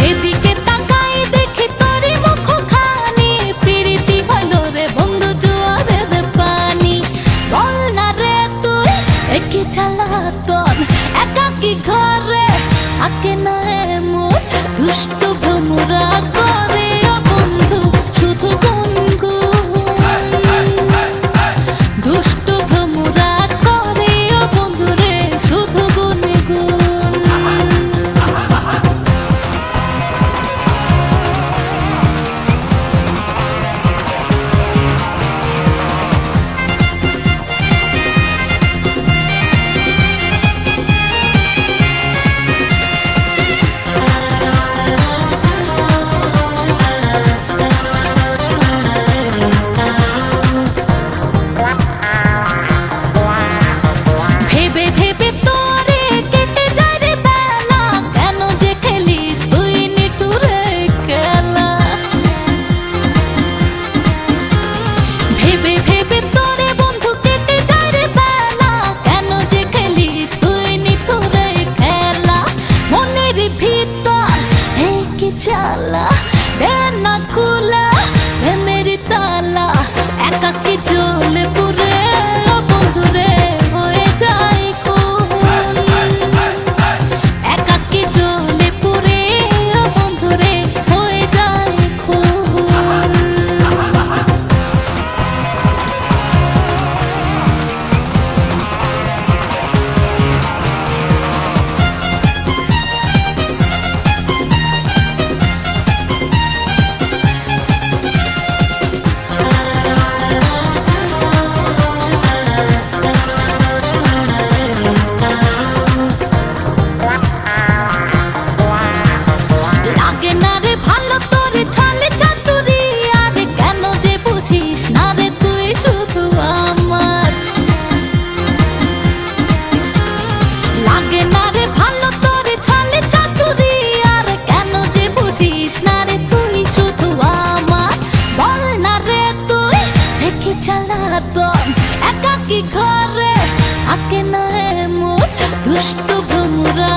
যেদিকে তাকাই দেখি তোরে মুখ খানি পিরিতি রে বন্ধু ঘরে আকে না এমন দুষ্ট ভ্রমরা তো একাকি ঘরে আকে না এমন দুষ্ট ভ্রমরা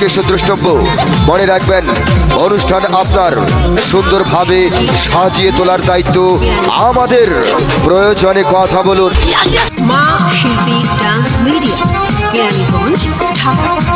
বিশেষ দ্রষ্টব্য। মনে রাখবেন, অনুষ্ঠান আপনার সুন্দরভাবে সাজিয়ে তোলার দায়িত্ব আমাদের। প্রয়োজনে কথা বলুন। মা শিল্পী ডান্স মিডিয়া, কেরানীগঞ্জ, ঢাকা।